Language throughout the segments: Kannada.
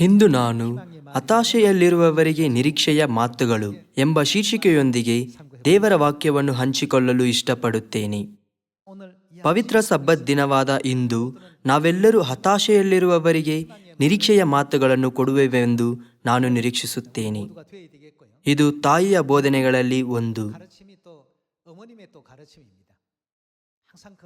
ಇಂದು ನಾನು ಹತಾಶೆಯಲ್ಲಿರುವವರಿಗೆ ನಿರೀಕ್ಷೆಯ ಮಾತುಗಳು ಎಂಬ ಶೀರ್ಷಿಕೆಯೊಂದಿಗೆ ದೇವರ ವಾಕ್ಯವನ್ನು ಹಂಚಿಕೊಳ್ಳಲು ಇಷ್ಟಪಡುತ್ತೇನೆ. ಪವಿತ್ರ ಸಬ್ಬತ್ ದಿನವಾದ ಇಂದು ನಾವೆಲ್ಲರೂ ಹತಾಶೆಯಲ್ಲಿರುವವರಿಗೆ ನಿರೀಕ್ಷೆಯ ಮಾತುಗಳನ್ನು ಕೊಡುವೆವೆಂದು ನಾನು ನಿರೀಕ್ಷಿಸುತ್ತೇನೆ. ಇದು ತಾಯಿಯ ಬೋಧನೆಗಳಲ್ಲಿ ಒಂದು.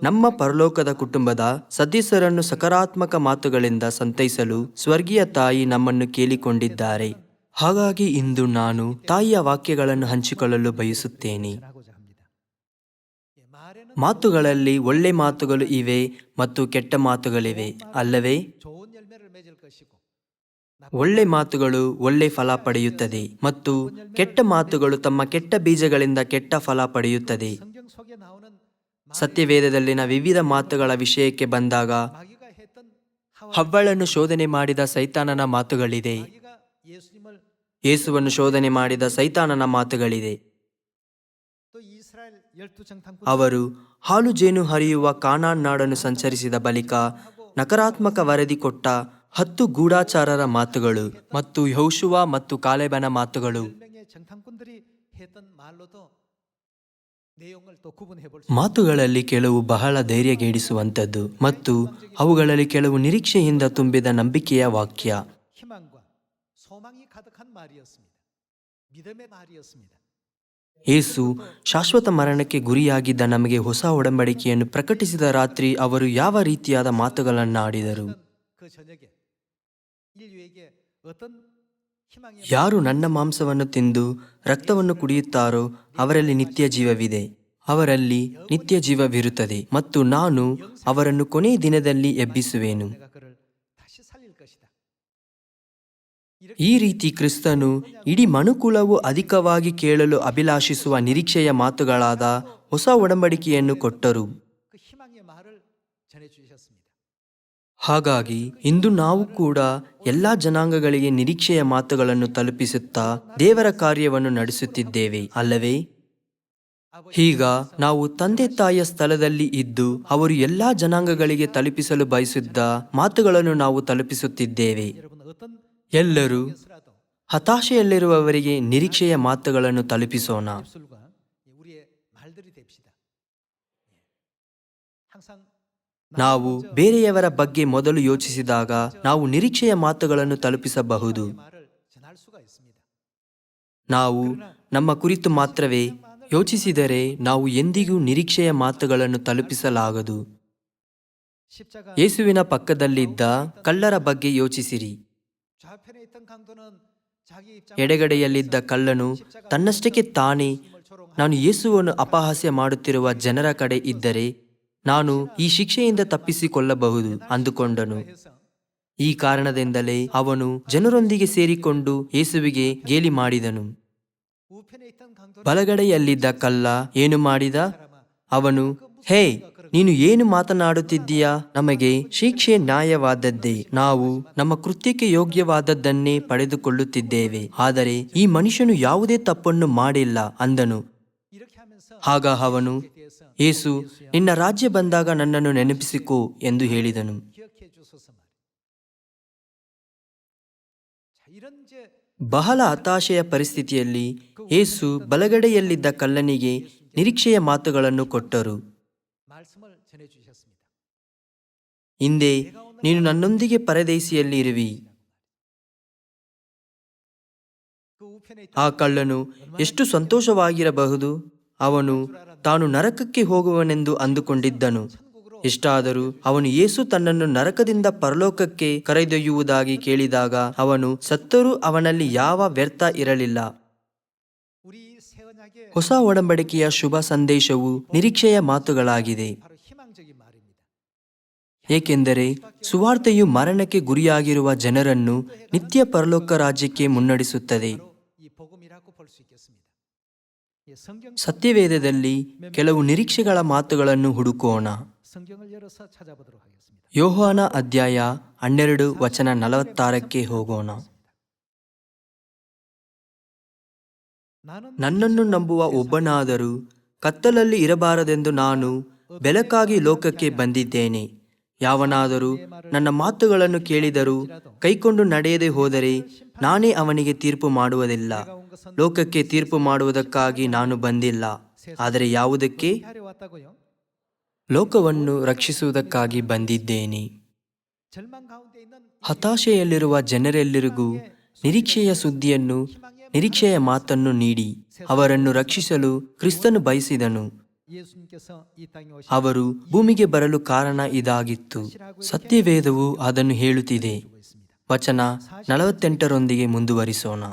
ನಮ್ಮ ಪರಲೋಕದ ಕುಟುಂಬದ ಸದಸ್ಯರನ್ನು ಸಕಾರಾತ್ಮಕ ಮಾತುಗಳಿಂದ ಸಂತೈಸಲು ಸ್ವರ್ಗೀಯ ತಾಯಿ ನಮ್ಮನ್ನು ಕೇಳಿಕೊಂಡಿದ್ದಾರೆ. ಹಾಗಾಗಿ ಇಂದು ನಾನು ತಾಯಿಯ ವಾಕ್ಯಗಳನ್ನು ಹಂಚಿಕೊಳ್ಳಲು ಬಯಸುತ್ತೇನೆ. ಮಾತುಗಳಲ್ಲಿ ಒಳ್ಳೆ ಮಾತುಗಳು ಇವೆ ಮತ್ತು ಕೆಟ್ಟ ಮಾತುಗಳಿವೆ, ಅಲ್ಲವೇ? ಒಳ್ಳೆ ಮಾತುಗಳು ಒಳ್ಳೆ ಫಲ ಪಡೆಯುತ್ತದೆ ಮತ್ತು ಕೆಟ್ಟ ಮಾತುಗಳು ತಮ್ಮ ಕೆಟ್ಟ ಬೀಜಗಳಿಂದ ಕೆಟ್ಟ ಫಲ ಪಡೆಯುತ್ತದೆ. ಸತ್ಯವೇದದಲ್ಲಿನ ವಿವಿಧ ಮಾತುಗಳ ವಿಷಯಕ್ಕೆ ಬಂದಾಗ, ಹವ್ವಳನ್ನು ಶೋಧನೆ ಮಾಡಿದ ಸೈತಾನನ ಮಾತುಗಳಿದೆ. ಯೇಸುವನ್ನು ಶೋಧನೆ ಮಾಡಿದ ಸೈತಾನನ ಮಾತುಗಳಿದೆ. ಅವರು ಹಾಲು ಜೇನು ಹರಿಯುವ ಕಾನಾನ್ ನಾಡನ್ನು ಸಂಚರಿಸಿದ ಬಳಿಕ ನಕಾರಾತ್ಮಕ ವರದಿ ಕೊಟ್ಟ ಹತ್ತು ಗೂಢಾಚಾರರ ಮಾತುಗಳು ಮತ್ತು ಯೌಶುವ ಮತ್ತು ಕಾಲೇಬನ ಮಾತುಗಳು. ಮಾತುಗಳಲ್ಲಿ ಕೆಲವು ಬಹಳ ಧೈರ್ಯಗೇಡಿಸುವಂಥದ್ದು ಮತ್ತು ಅವುಗಳಲ್ಲಿ ಕೆಲವು ನಿರೀಕ್ಷೆಯಿಂದ ತುಂಬಿದ ನಂಬಿಕೆಯ ವಾಕ್ಯ. ಏಸು ಶಾಶ್ವತ ಮರಣಕ್ಕೆ ಗುರಿಯಾಗಿದ್ದ ನಮಗೆ ಹೊಸ ಒಡಂಬಡಿಕೆಯನ್ನು ಪ್ರಕಟಿಸಿದ ರಾತ್ರಿ ಅವರು ಯಾವ ರೀತಿಯಾದ ಮಾತುಗಳನ್ನು ಆಡಿದರು ಯಾರು ನನ್ನ ಮಾಂಸವನ್ನು ತಿಂದು ರಕ್ತವನ್ನು ಕುಡಿಯುತ್ತಾರೋ ಅವರಲ್ಲಿ ನಿತ್ಯ ಜೀವವಿದೆ ಅವರಲ್ಲಿ ನಿತ್ಯ ಜೀವವಿರುತ್ತದೆ ಮತ್ತು ನಾನು ಅವರನ್ನು ಕೊನೆ ದಿನದಲ್ಲಿ ಎಬ್ಬಿಸುವೆನು. ಈ ರೀತಿ ಕ್ರಿಸ್ತನು ಇಡೀ ಮನುಕುಲವು ಅಧಿಕವಾಗಿ ಕೇಳಲು ಅಭಿಲಾಷಿಸುವ ನಿರೀಕ್ಷೆಯ ಮಾತುಗಳಾದ ಹೊಸ ಒಡಂಬಡಿಕೆಯನ್ನು ಕೊಟ್ಟರು. ಹಾಗಾಗಿ ಇಂದು ನಾವು ಕೂಡ ಎಲ್ಲ ಜನಾಂಗಗಳಿಗೆ ನಿರೀಕ್ಷೆಯ ಮಾತುಗಳನ್ನು ತಲುಪಿಸುತ್ತಾ ದೇವರ ಕಾರ್ಯವನ್ನು ನಡೆಸುತ್ತಿದ್ದೇವೆ, ಅಲ್ಲವೇ? ಈಗ ನಾವು ತಂದೆ ತಾಯಿಯ ಸ್ಥಳದಲ್ಲಿ ಇದ್ದು ಅವರು ಎಲ್ಲ ಜನಾಂಗಗಳಿಗೆ ತಲುಪಿಸಲು ಬಯಸಿದ್ದ ಮಾತುಗಳನ್ನು ನಾವು ತಲುಪಿಸುತ್ತಿದ್ದೇವೆ. ಎಲ್ಲರೂ ಹತಾಶೆಯಲ್ಲಿರುವವರಿಗೆ ನಿರೀಕ್ಷೆಯ ಮಾತುಗಳನ್ನು ತಲುಪಿಸೋಣ. ನಾವು ಬೇರೆಯವರ ಬಗ್ಗೆ ಮೊದಲು ಯೋಚಿಸಿದಾಗ ನಾವು ನಿರೀಕ್ಷೆಯ ಮಾತುಗಳನ್ನು ತಲುಪಿಸಬಹುದು. ನಾವು ನಮ್ಮ ಕುರಿತು ಮಾತ್ರವೇ ಯೋಚಿಸಿದರೆ ನಾವು ಎಂದಿಗೂ ನಿರೀಕ್ಷೆಯ ಮಾತುಗಳನ್ನು ತಲುಪಿಸಲಾಗದು. ಯೇಸುವಿನ ಪಕ್ಕದಲ್ಲಿದ್ದ ಕಳ್ಳರ ಬಗ್ಗೆ ಯೋಚಿಸಿರಿ. ಎಡೆಗಡೆಯಲ್ಲಿದ್ದ ಕಳ್ಳನು ತನ್ನಷ್ಟಕ್ಕೆ ತಾನೇ, ನಾನು ಯೇಸುವನ್ನು ಅಪಹಾಸ್ಯ ಮಾಡುತ್ತಿರುವ ಜನರ ಕಡೆ ಇದ್ದರೆ ನಾನು ಈ ಶಿಕ್ಷೆಯಿಂದ ತಪ್ಪಿಸಿಕೊಳ್ಳಬಹುದು ಅಂದುಕೊಂಡನು. ಈ ಕಾರಣದಿಂದಲೇ ಅವನು ಜನರೊಂದಿಗೆ ಸೇರಿಕೊಂಡು ಯೇಸುವಿಗೆ ಗೇಲಿ ಮಾಡಿದನು. ಬಲಗಡೆಯಲ್ಲಿದ್ದ ಕಲ್ಲ ಏನು ಮಾಡಿದ? ಅವನು, ಹೇ, ನೀನು ಏನು ಮಾತನಾಡುತ್ತಿದ್ದೀಯಾ? ನಮಗೆ ಶಿಕ್ಷೆ ನ್ಯಾಯವಾದದ್ದೇ. ನಾವು ನಮ್ಮ ಕೃತ್ಯಕ್ಕೆ ಯೋಗ್ಯವಾದದ್ದನ್ನೇ ಪಡೆದುಕೊಳ್ಳುತ್ತಿದ್ದೇವೆ. ಆದರೆ ಈ ಮನುಷ್ಯನು ಯಾವುದೇ ತಪ್ಪನ್ನು ಮಾಡಿಲ್ಲ ಅಂದನು. ಆಗ ಅವನು ಏಸು ನಿನ್ನ ರಾಜ್ಯ ಬಂದಾಗ ನನ್ನನ್ನು ನೆನಪಿಸಿಕೋ ಎಂದು ಹೇಳಿದನು. ಬಹಳ ಹತಾಶೆಯ ಪರಿಸ್ಥಿತಿಯಲ್ಲಿ ಏಸು ಬಲಗಡೆಯಲ್ಲಿದ್ದ ಕಲ್ಲನಿಗೆ ನಿರೀಕ್ಷೆಯ ಮಾತುಗಳನ್ನು ಕೊಟ್ಟರು. ಹಿಂದೆ ನೀನು ನನ್ನೊಂದಿಗೆ ಪರದೇಸಿಯಲ್ಲಿ ಇರುವಿ. ಆ ಕಳ್ಳನು ಎಷ್ಟು ಸಂತೋಷವಾಗಿರಬಹುದು? ಅವನು ತಾನು ನರಕಕ್ಕೆ ಹೋಗುವನೆಂದು ಅಂದುಕೊಂಡಿದ್ದನು. ಇಷ್ಟಾದರೂ ಅವನು ಯೇಸು ತನ್ನನ್ನು ನರಕದಿಂದ ಪರಲೋಕಕ್ಕೆ ಕರೆದೊಯ್ಯುವುದಾಗಿ ಕೇಳಿದಾಗ ಅವನು ಸತ್ತರೂ ಅವನಲ್ಲಿ ಯಾವ ವ್ಯರ್ಥ ಇರಲಿಲ್ಲ. ಹೊಸ ಒಡಂಬಡಿಕೆಯ ಶುಭ ಸಂದೇಶವು ನಿರೀಕ್ಷೆಯ ಮಾತುಗಳಾಗಿದೆ. ಏಕೆಂದರೆ ಸುವಾರ್ತೆಯು ಮರಣಕ್ಕೆ ಗುರಿಯಾಗಿರುವ ಜನರನ್ನು ನಿತ್ಯ ಪರಲೋಕ ರಾಜ್ಯಕ್ಕೆ ಮುನ್ನಡೆಸುತ್ತದೆ. ಸತ್ಯವೇದದಲ್ಲಿ ಕೆಲವು ನಿರೀಕ್ಷೆಗಳ ಮಾತುಗಳನ್ನು ಹುಡುಕೋಣ. ಯೋಹಾನ ಅಧ್ಯಾಯ ಹನ್ನೆರಡು ವಚನ ನಲವತ್ತಾರಕ್ಕೆ ಹೋಗೋಣ. ನನ್ನನ್ನು ನಂಬುವ ಒಬ್ಬನಾದರೂ ಕತ್ತಲಲ್ಲಿ ಇರಬಾರದೆಂದು ನಾನು ಬೆಳಕಾಗಿ ಲೋಕಕ್ಕೆ ಬಂದಿದ್ದೇನೆ. ಯಾವನಾದರೂ ನನ್ನ ಮಾತುಗಳನ್ನು ಕೇಳಿದರೂ ಕೈಕೊಂಡು ನಡೆಯದೆ ಹೋದರೆ ನಾನೇ ಅವನಿಗೆ ತೀರ್ಪು ಮಾಡುವುದಿಲ್ಲ. ಲೋಕಕ್ಕೆ ತೀರ್ಪು ಮಾಡುವುದಕ್ಕಾಗಿ ನಾನು ಬಂದಿಲ್ಲ. ಆದರೆ ಯಾವುದಕ್ಕೆ? ಲೋಕವನ್ನು ರಕ್ಷಿಸುವುದಕ್ಕಾಗಿ ಬಂದಿದ್ದೇನೆ. ಹತಾಶೆಯಲ್ಲಿರುವ ಜನರೆಲ್ಲರಿಗೂ ನಿರೀಕ್ಷೆಯ ಸುದ್ದಿಯನ್ನು, ನಿರೀಕ್ಷೆಯ ಮಾತನ್ನು ನೀಡಿ, ಅವರನ್ನು ರಕ್ಷಿಸಲು ಕ್ರಿಸ್ತನು ಬಯಸಿದನು. ಅವರು ಭೂಮಿಗೆ ಬರಲು ಕಾರಣ ಇದಾಗಿತ್ತು. ಸತ್ಯವೇದವು ಅದನ್ನು ಹೇಳುತ್ತಿದೆ. ವಚನ ನಲವತ್ತೆಂಟರೊಂದಿಗೆ ಮುಂದುವರಿಸೋಣ.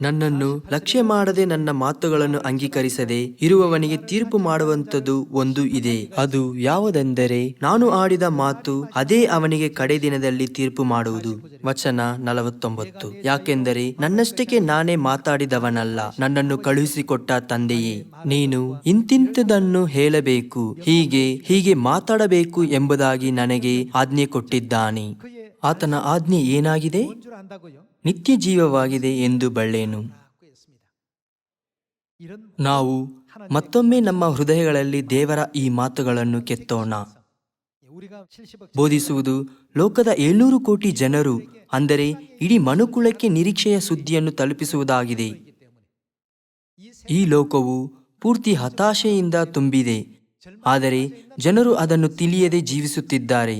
ನನ್ನನ್ನು ಲಕ್ಷ್ಯ ಮಾಡದೆ ನನ್ನ ಮಾತುಗಳನ್ನು ಅಂಗೀಕರಿಸದೆ ಇರುವವನಿಗೆ ತೀರ್ಪು ಮಾಡುವಂಥದ್ದು ಒಂದು ಇದೆ. ಅದು ಯಾವುದೆಂದರೆ ನಾನು ಆಡಿದ ಮಾತು ಅದೇ ಅವನಿಗೆ ಕಡೆ ದಿನದಲ್ಲಿ ತೀರ್ಪು ಮಾಡುವುದು. ವಚನ ನಲವತ್ತೊಂಬತ್ತು. ಯಾಕೆಂದರೆ ನನ್ನಷ್ಟಕ್ಕೆ ನಾನೇ ಮಾತಾಡಿದವನಲ್ಲ, ನನ್ನನ್ನು ಕಳುಹಿಸಿಕೊಟ್ಟ ತಂದೆಯೇ. ನೀನು ಇಂತಿಂತದನ್ನು ಹೇಳಬೇಕು, ಹೀಗೆ ಹೀಗೆ ಮಾತಾಡಬೇಕು ಎಂಬುದಾಗಿ ನನಗೆ ಆಜ್ಞೆ ಕೊಟ್ಟಿದ್ದಾನೆ. ಆತನ ಆಜ್ಞೆ ಏನಾಗಿದೆ? ನಿತ್ಯ ಜೀವವಾಗಿದೆ ಎಂದು ಬಳ್ಳೇನು ನಾವು ಮತ್ತೊಮ್ಮೆ ನಮ್ಮ ಹೃದಯಗಳಲ್ಲಿ ದೇವರ ಈ ಮಾತುಗಳನ್ನು ಕೆತ್ತೋಣ. ಬೋಧಿಸುವುದು ಲೋಕದ ಏಳ್ನೂರು ಕೋಟಿ ಜನರು, ಅಂದರೆ ಇಡೀ ಮನುಕುಲಕ್ಕೆ ನಿರೀಕ್ಷೆಯ ಸುದ್ದಿಯನ್ನು ತಲುಪಿಸುವುದಾಗಿದೆ. ಈ ಲೋಕವು ಪೂರ್ತಿ ಹತಾಶೆಯಿಂದ ತುಂಬಿದೆ, ಆದರೆ ಜನರು ಅದನ್ನು ತಿಳಿಯದೆ ಜೀವಿಸುತ್ತಿದ್ದಾರೆ.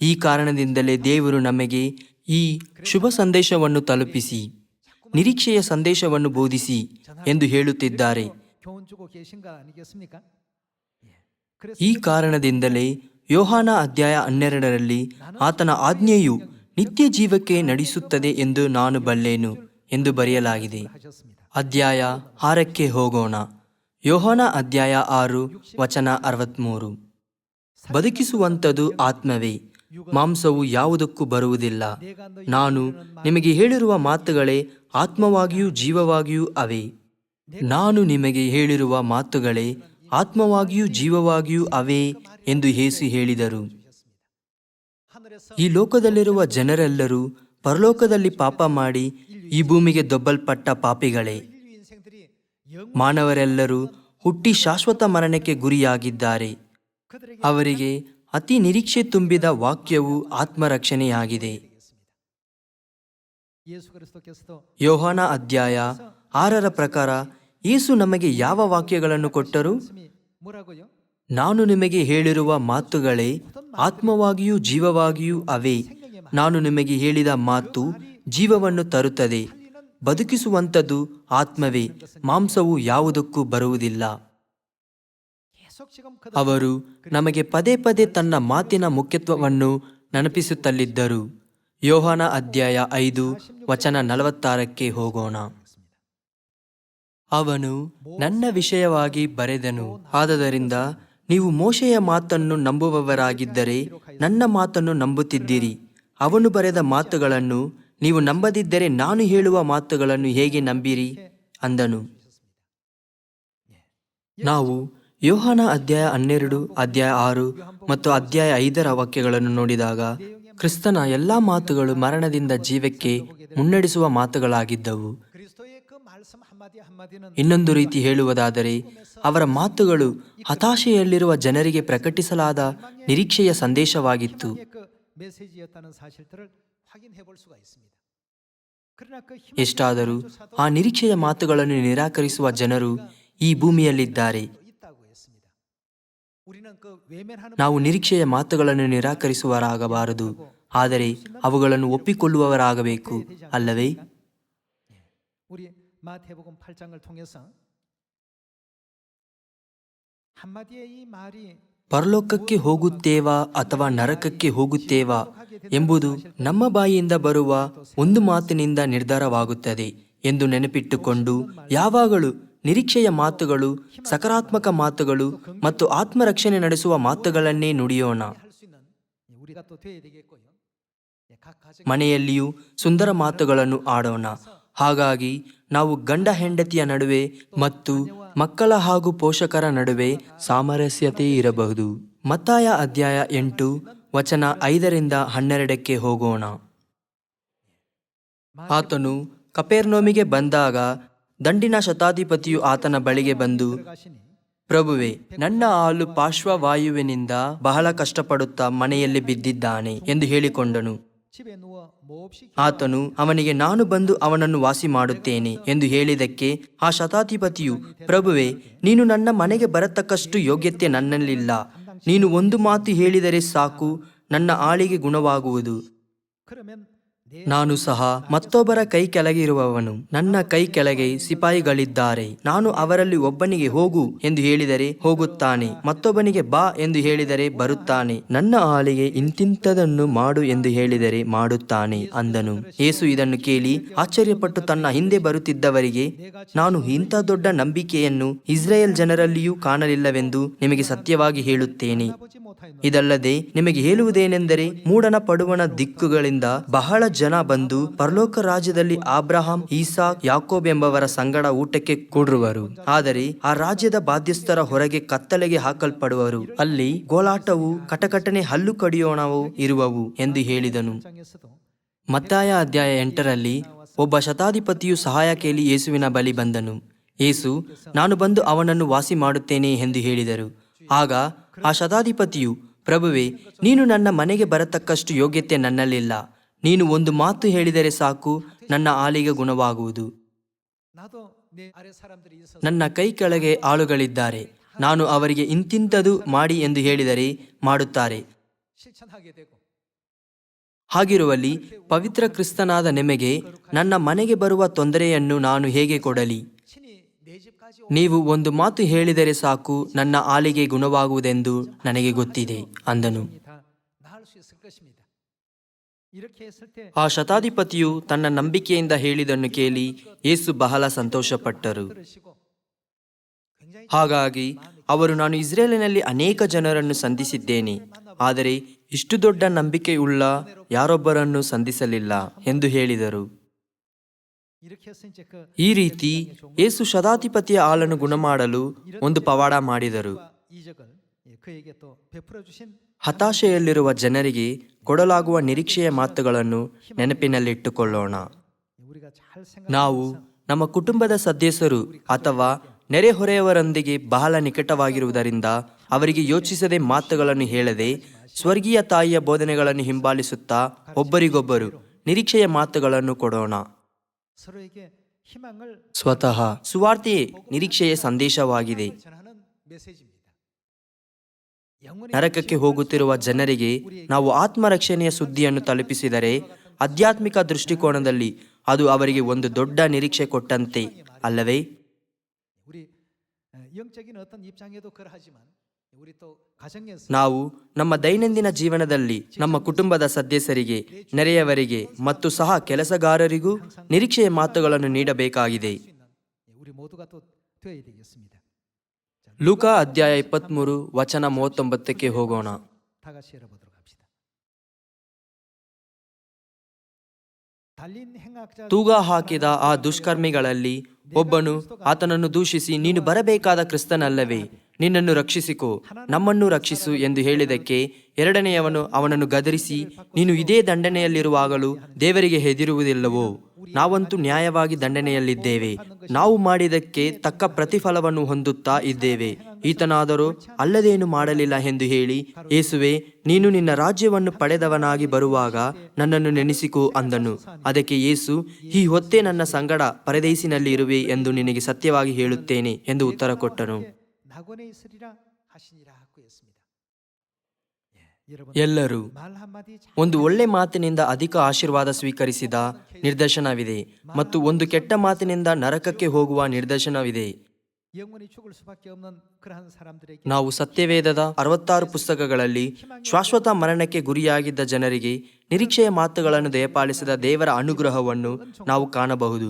ಈ ಕಾರಣದಿಂದಲೇ ದೇವರು ನಮಗೆ ಈ ಶುಭ ಸಂದೇಶವನ್ನು ತಲುಪಿಸಿ, ನಿರೀಕ್ಷೆಯ ಸಂದೇಶವನ್ನು ಬೋಧಿಸಿ ಎಂದು ಹೇಳುತ್ತಿದ್ದಾರೆ. ಈ ಕಾರಣದಿಂದಲೇ ಯೋಹಾನ ಅಧ್ಯಾಯ ಹನ್ನೆರಡರಲ್ಲಿ ಆತನ ಆಜ್ಞೆಯು ನಿತ್ಯ ಜೀವಕ್ಕೆ ನಡೆಸುತ್ತದೆ ಎಂದು ನಾನು ಬಲ್ಲೇನು ಎಂದು ಬರೆಯಲಾಗಿದೆ. ಅಧ್ಯಾಯ ಆರಕ್ಕೆ ಹೋಗೋಣ. ಯೋಹಾನ ಅಧ್ಯಾಯ ಆರು ವಚನ ಅರವತ್ತ್ಮೂರು ಬದುಕಿಸುವಂಥದ್ದು ಆತ್ಮವೇ. ಮಾಂಸವು ಯಾವುದಕ್ಕೂ ಬರುವುದಿಲ್ಲ. ನಾನು ನಿಮಗೆ ಹೇಳಿರುವ ಮಾತುಗಳೇ ಆತ್ಮವಾಗಿಯೂ ಜೀವವಾಗಿಯೂ ಅವೆ. ನಾನು ನಿಮಗೆ ಹೇಳಿರುವ ಮಾತುಗಳೇ ಆತ್ಮವಾಗಿಯೂ ಜೀವವಾಗಿಯೂ ಅವೇ ಎಂದು ಯೇಸು ಹೇಳಿದರು. ಈ ಲೋಕದಲ್ಲಿರುವ ಜನರೆಲ್ಲರೂ ಪರಲೋಕದಲ್ಲಿ ಪಾಪ ಮಾಡಿ ಈ ಭೂಮಿಗೆ ದೊಬ್ಬಲ್ಪಟ್ಟ ಪಾಪಿಗಳೇ. ಮಾನವರೆಲ್ಲರೂ ಹುಟ್ಟಿ ಶಾಶ್ವತ ಮರಣಕ್ಕೆ ಗುರಿಯಾಗಿದ್ದಾರೆ. ಅವರಿಗೆ ಅತಿ ನಿರೀಕ್ಷೆ ತುಂಬಿದ ವಾಕ್ಯವು ಆತ್ಮರಕ್ಷಣೆಯಾಗಿದೆ. ಯೋಹಾನ ಅಧ್ಯಾಯ ಆರರ ಪ್ರಕಾರ ಯೇಸು ನಮಗೆ ಯಾವ ವಾಕ್ಯಗಳನ್ನು ಕೊಟ್ಟರು? ನಾನು ನಿಮಗೆ ಹೇಳಿರುವ ಮಾತುಗಳೇ ಆತ್ಮವಾಗಿಯೂ ಜೀವವಾಗಿಯೂ ಅವೇ. ನಾನು ನಿಮಗೆ ಹೇಳಿದ ಮಾತು ಜೀವವನ್ನು ತರುತ್ತದೆ. ಬದುಕಿಸುವಂಥದ್ದು ಆತ್ಮವೇ. ಮಾಂಸವು ಯಾವುದಕ್ಕೂ ಬರುವುದಿಲ್ಲ. ಅವರು ನಮಗೆ ಪದೇ ಪದೇ ತನ್ನ ಮಾತಿನ ಮುಖ್ಯತ್ವವನ್ನು ನೆನಪಿಸುತ್ತಲಿದ್ದರು. ಯೋಹನ ಅಧ್ಯಾಯ ಐದು ವಚನ ನಲವತ್ತಾರಕ್ಕೆ ಹೋಗೋಣ. ಅವನು ನನ್ನ ವಿಷಯವಾಗಿ ಬರೆದನು. ಆದದರಿಂದ ನೀವು ಮೋಶೆಯ ಮಾತನ್ನು ನಂಬುವವರಾಗಿದ್ದರೆ ನನ್ನ ಮಾತನ್ನು ನಂಬುತ್ತಿದ್ದೀರಿ. ಅವನು ಬರೆದ ಮಾತುಗಳನ್ನು ನೀವು ನಂಬದಿದ್ದರೆ ನಾನು ಹೇಳುವ ಮಾತುಗಳನ್ನು ಹೇಗೆ ನಂಬಿರಿ? ಅಂದನು. ನಾವು ಯೋಹಾನ ಅಧ್ಯಾಯ ಹನ್ನೆರಡು, ಅಧ್ಯಾಯ ಆರು ಮತ್ತು ಅಧ್ಯಾಯ ಐದರ ವಾಕ್ಯಗಳನ್ನು ನೋಡಿದಾಗ, ಕ್ರಿಸ್ತನ ಎಲ್ಲಾ ಮಾತುಗಳು ಮರಣದಿಂದ ಜೀವಕ್ಕೆ ಮುನ್ನಡೆಸುವ ಮಾತುಗಳಾಗಿದ್ದವು. ಇನ್ನೊಂದು ರೀತಿ ಹೇಳುವುದಾದರೆ, ಅವರ ಮಾತುಗಳು ಹತಾಶೆಯಲ್ಲಿರುವ ಜನರಿಗೆ ಪ್ರಕಟಿಸಲಾದ ನಿರೀಕ್ಷೆಯ ಸಂದೇಶವಾಗಿತ್ತು. ಎಷ್ಟಾದರೂ ಆ ನಿರೀಕ್ಷೆಯ ಮಾತುಗಳನ್ನು ನಿರಾಕರಿಸುವ ಜನರು ಈ ಭೂಮಿಯಲ್ಲಿದ್ದಾರೆ. ನಾವು ನಿರೀಕ್ಷೆಯ ಮಾತುಗಳನ್ನು ನಿರಾಕರಿಸುವರಾಗಬಾರದು ಆದರೆ ಅವುಗಳನ್ನು ಒಪ್ಪಿಕೊಳ್ಳುವವರಾಗಬೇಕು. ಅಲ್ಲವೇ? ಪರಲೋಕಕ್ಕೆ ಹೋಗುತ್ತೇವಾ ಅಥವಾ ನರಕಕ್ಕೆ ಹೋಗುತ್ತೇವಾ ಎಂಬುದು ನಮ್ಮ ಬಾಯಿಯಿಂದ ಬರುವ ಒಂದು ಮಾತಿನಿಂದ ನಿರ್ಧಾರವಾಗುತ್ತದೆ ಎಂದು ನೆನಪಿಟ್ಟುಕೊಂಡು ಯಾವಾಗಲೂ ನಿರೀಕ್ಷೆಯ ಮಾತುಗಳು, ಸಕಾರಾತ್ಮಕ ಮಾತುಗಳು ಮತ್ತು ಆತ್ಮರಕ್ಷಣೆ ನಡೆಸುವ ಮಾತುಗಳನ್ನೇ ನುಡಿಯೋಣ. ಮನೆಯಲ್ಲಿಯೂ ಸುಂದರ ಮಾತುಗಳನ್ನು ಆಡೋಣ. ಹಾಗಾಗಿ ನಾವು ಗಂಡ ಹೆಂಡತಿಯ ನಡುವೆ ಮತ್ತು ಮಕ್ಕಳ ಹಾಗೂ ಪೋಷಕರ ನಡುವೆ ಸಾಮರಸ್ಯತೆ ಇರಬಹುದು. ಮತ್ತಾಯ ಅಧ್ಯಾಯ ಎಂಟು, ವಚನ ಐದರಿಂದ ಹನ್ನೆರಡಕ್ಕೆ ಹೋಗೋಣ. ಆತನು ಕಪೇರ್ನೋಮಿಗೆ ಬಂದಾಗ ದಂಡಿನ ಶತಾಧಿಪತಿಯು ಆತನ ಬಳಿಗೆ ಬಂದು, ಪ್ರಭುವೆ, ನನ್ನ ಹಾಲು ಪಾರ್ಶ್ವವಾಯುವಿನಿಂದ ಬಹಳ ಕಷ್ಟಪಡುತ್ತಾ ಮನೆಯಲ್ಲಿ ಬಿದ್ದಿದ್ದಾನೆ ಎಂದು ಹೇಳಿಕೊಂಡನು. ಆತನು, ಅವನಿಗೆ ನಾನು ಬಂದು ಅವನನ್ನು ವಾಸಿ ಮಾಡುತ್ತೇನೆ ಎಂದು ಹೇಳಿದಕ್ಕೆ ಆ ಶತಾಧಿಪತಿಯು, ಪ್ರಭುವೆ, ನೀನು ನನ್ನ ಮನೆಗೆ ಬರತಕ್ಕಷ್ಟು ಯೋಗ್ಯತೆ ನನ್ನಲ್ಲಿಲ್ಲ. ನೀನು ಒಂದು ಮಾತು ಹೇಳಿದರೆ ಸಾಕು, ನನ್ನ ಆಳಿಗೆ ಗುಣವಾಗುವುದು. ನಾನು ಸಹ ಮತ್ತೊಬ್ಬರ ಕೈ ಕೆಳಗಿರುವವನು ನನ್ನ ಕೈ ಕೆಳಗೆ ಸಿಪಾಯಿಗಳಿದ್ದಾರೆ. ನಾನು ಅವರಲ್ಲಿ ಒಬ್ಬನಿಗೆ ಹೋಗು ಎಂದು ಹೇಳಿದರೆ ಹೋಗುತ್ತಾನೆ. ಮತ್ತೊಬ್ಬನಿಗೆ ಬಾ ಎಂದು ಹೇಳಿದರೆ ಬರುತ್ತಾನೆ. ನನ್ನ ಆಳಿಗೆ ಇಂತಿಂತದನ್ನು ಮಾಡು ಎಂದು ಹೇಳಿದರೆ ಮಾಡುತ್ತಾನೆ ಅಂದನು. ಏಸು ಇದನ್ನು ಕೇಳಿ ಆಶ್ಚರ್ಯಪಟ್ಟು ತನ್ನ ಹಿಂದೆ ಬರುತ್ತಿದ್ದವರಿಗೆ, ನಾನು ಇಂಥ ದೊಡ್ಡ ನಂಬಿಕೆಯನ್ನು ಇಸ್ರೇಲ್ ಜನರಲ್ಲಿಯೂ ಕಾಣಲಿಲ್ಲವೆಂದು ನಿಮಗೆ ಸತ್ಯವಾಗಿ ಹೇಳುತ್ತೇನೆ. ಇದಲ್ಲದೆ ನಿಮಗೆ ಹೇಳುವುದೇನೆಂದರೆ ಮೂಡನ ಪಡುವಣ ದಿಕ್ಕುಗಳಿಂದ ಬಹಳ ಜನ ಬಂದು ಪರಲೋಕ ರಾಜ್ಯದಲ್ಲಿ ಅಬ್ರಹಾಂ ಈಸಾ ಯಾಕೋಬ್ ಎಂಬವರ ಸಂಗಡ ಊಟಕ್ಕೆ ಕೂಡಿರುವರು ಆದರೆ ಆ ರಾಜ್ಯದ ಬಾಧ್ಯಸ್ಥರ ಹೊರಗೆ ಕತ್ತಲೆಗೆ ಹಾಕಲ್ಪಡುವರು. ಅಲ್ಲಿ ಗೋಳಾಟವು ಕಟಕಟನೆ ಹಲ್ಲು ಕಡಿಯೋಣವು ಇರುವವು ಎಂದು ಹೇಳಿದನು. ಮತ್ತಾಯ ಅಧ್ಯಾಯ ಎಂಟರಲ್ಲಿ ಒಬ್ಬ ಶತಾಧಿಪತಿಯು ಸಹಾಯ ಕೇಳಿ ಯೇಸುವಿನ ಬಳಿ ಬಂದನು. ಯೇಸು, ನಾನು ಬಂದು ಅವನನ್ನು ವಾಸಿ ಮಾಡುತ್ತೇನೆ ಎಂದು ಹೇಳಿದರು. ಆಗ ಆ ಶತಾಧಿಪತಿಯು, ಪ್ರಭುವೆ, ನೀನು ನನ್ನ ಮನೆಗೆ ಬರತಕ್ಕಷ್ಟು ಯೋಗ್ಯತೆ ನನ್ನಲ್ಲಿಲ್ಲ. ನೀನು ಒಂದು ಮಾತು ಹೇಳಿದರೆ ಸಾಕು, ನನ್ನ ಆಲಿಗೆ ಗುಣವಾಗುವುದು. ನನ್ನ ಕೈ ಕೆಳಗೆ ಆಳುಗಳಿದ್ದಾರೆ. ನಾನು ಅವರಿಗೆ ಇಂತಿಂತದು ಮಾಡಿ ಎಂದು ಹೇಳಿದರೆ ಮಾಡುತ್ತಾರೆ. ಹಾಗಿರುವಲ್ಲಿ ಪವಿತ್ರ ಕ್ರಿಸ್ತನಾದ ನಿಮಗೆ ನನ್ನ ಮನೆಗೆ ಬರುವ ತೊಂದರೆಯನ್ನು ನಾನು ಹೇಗೆ ಕೊಡಲಿ? ನೀವು ಒಂದು ಮಾತು ಹೇಳಿದರೆ ಸಾಕು, ನನ್ನ ಆಲಿಗೆ ಗುಣವಾಗುವುದೆಂದು ನನಗೆ ಗೊತ್ತಿದೆ, ಅಂದನು. ಆ ಶತಾಧಿಪತಿಯು ತನ್ನ ನಂಬಿಕೆಯಿಂದ ಹೇಳಿದನ್ನು ಕೇಳಿ ಏಸು ಬಹಳ ಸಂತೋಷಪಟ್ಟರು. ಹಾಗಾಗಿ ಅವರು ನಾನು ಇಸ್ರೇಲಿನಲ್ಲಿ ಅನೇಕ ಜನರನ್ನು ಸಂಧಿಸಿದ್ದೇನೆ ಆದರೆ ಇಷ್ಟು ದೊಡ್ಡ ನಂಬಿಕೆಯುಳ್ಳ ಯಾರೊಬ್ಬರನ್ನು ಸಂಧಿಸಲಿಲ್ಲ ಎಂದು ಹೇಳಿದರು. ಈ ರೀತಿ ಏಸು ಶತಾಧಿಪತಿಯ ಆಳನ್ನು ಗುಣಮಾಡಲು ಒಂದು ಪವಾಡ ಮಾಡಿದರು. ಹತಾಶೆಯಲ್ಲಿರುವ ಜನರಿಗೆ ಕೊಡಲಾಗುವ ನಿರೀಕ್ಷೆಯ ಮಾತುಗಳನ್ನು ನೆನಪಿನಲ್ಲಿಟ್ಟುಕೊಳ್ಳೋಣ. ನಾವು ನಮ್ಮ ಕುಟುಂಬದ ಸದಸ್ಯರು ಅಥವಾ ನೆರೆಹೊರೆಯವರೊಂದಿಗೆ ಬಹಳ ನಿಕಟವಾಗಿರುವುದರಿಂದ ಅವರಿಗೆ ಯೋಚಿಸದೆ ಮಾತುಗಳನ್ನು ಹೇಳದೆ ಸ್ವರ್ಗೀಯ ತಾಯಿಯ ಬೋಧನೆಗಳನ್ನು ಹಿಂಬಾಲಿಸುತ್ತಾ ಒಬ್ಬರಿಗೊಬ್ಬರು ನಿರೀಕ್ಷೆಯ ಮಾತುಗಳನ್ನು ಕೊಡೋಣ. ಸ್ವತಃ ಸುವಾರ್ತೆಯೇ ನಿರೀಕ್ಷೆಯ ಸಂದೇಶವಾಗಿದೆ. ನರಕಕ್ಕೆ ಹೋಗುತ್ತಿರುವ ಜನರಿಗೆ ನಾವು ಆತ್ಮರಕ್ಷಣೆಯ ಸುದ್ದಿಯನ್ನು ತಲುಪಿಸಿದರೆ ಆಧ್ಯಾತ್ಮಿಕ ದೃಷ್ಟಿಕೋನದಲ್ಲಿ ಅದು ಅವರಿಗೆ ಒಂದು ದೊಡ್ಡ ನಿರೀಕ್ಷೆ ಕೊಟ್ಟಂತೆ ಅಲ್ಲವೇ? ನಾವು ನಮ್ಮ ದೈನಂದಿನ ಜೀವನದಲ್ಲಿ ನಮ್ಮ ಕುಟುಂಬದ ಸದಸ್ಯರಿಗೆ ನೆರೆಯವರಿಗೆ ಮತ್ತು ಸಹ ಕೆಲಸಗಾರರಿಗೂ ನಿರೀಕ್ಷೆಯ ಮಾತುಗಳನ್ನು ನೀಡಬೇಕಾಗಿದೆ. ಲೂಕಾ ಅಧ್ಯಾಯ ಇಪ್ಪತ್ತ್ಮೂರು ವಚನ ಮೂವತ್ತೊಂಬತ್ತಕ್ಕೆ ಹೋಗೋಣ. ತೂಗ ಹಾಕಿದ ಆ ದುಷ್ಕರ್ಮಿಗಳಲ್ಲಿ ಒಬ್ಬನು ಆತನನ್ನು ದೂಷಿಸಿ, ನೀನು ಬರಬೇಕಾದ ಕ್ರಿಸ್ತನಲ್ಲವೇ, ನಿನ್ನನ್ನು ರಕ್ಷಿಸಿಕೊ, ನಮ್ಮನ್ನು ರಕ್ಷಿಸು ಎಂದು ಹೇಳಿದಕ್ಕೆ ಎರಡನೆಯವನು ಅವನನ್ನು ಗದರಿಸಿ, ನೀನು ಇದೇ ದಂಡನೆಯಲ್ಲಿರುವಾಗಲೂ ದೇವರಿಗೆ ಹೆದಿರುವುದಿಲ್ಲವೋ? ನಾವಂತೂ ನ್ಯಾಯವಾಗಿ ದಂಡನೆಯಲ್ಲಿದ್ದೇವೆ ನಾವು ಮಾಡಿದಕ್ಕೆ ತಕ್ಕ ಪ್ರತಿಫಲವನ್ನು ಹೊಂದುತ್ತಾ ಇದ್ದೇವೆ ಈತನಾದರೂ ಅಲ್ಲದೇನು ಮಾಡಲಿಲ್ಲ ಎಂದು ಹೇಳಿ ಏಸುವೆ ನೀನು ನಿನ್ನ ರಾಜ್ಯವನ್ನು ಪಡೆದವನಾಗಿ ಬರುವಾಗ ನನ್ನನ್ನು ನೆನೆಸಿಕೋ ಅಂದನು ಅದಕ್ಕೆ ಯೇಸು ಈ ಹೊತ್ತೇ ನನ್ನ ಸಂಗಡ ಪರದೇಸಿನಲ್ಲಿ ಇರುವೆ ಎಂದು ನಿನಗೆ ಸತ್ಯವಾಗಿ ಹೇಳುತ್ತೇನೆ ಎಂದು ಉತ್ತರ ಕೊಟ್ಟನು ಎಲ್ಲರೂ ಒಂದು ಒಳ್ಳೆ ಮಾತಿನಿಂದ ಅಧಿಕ ಆಶೀರ್ವಾದ ಸ್ವೀಕರಿಸಿದ ನಿರ್ದೇಶನವಿದೆ ಮತ್ತು ಒಂದು ಕೆಟ್ಟ ಮಾತಿನಿಂದ ನರಕಕ್ಕೆ ಹೋಗುವ ನಿರ್ದೇಶನವಿದೆ ನಾವು ಸತ್ಯವೇದದ ಅರವತ್ತಾರು ಪುಸ್ತಕಗಳಲ್ಲಿ ಶಾಶ್ವತ ಮರಣಕ್ಕೆ ಗುರಿಯಾಗಿದ್ದ ಜನರಿಗೆ ನಿರೀಕ್ಷೆಯ ಮಾತುಗಳನ್ನು ದಯಪಾಲಿಸಿದ ದೇವರ ಅನುಗ್ರಹವನ್ನು ನಾವು ಕಾಣಬಹುದು.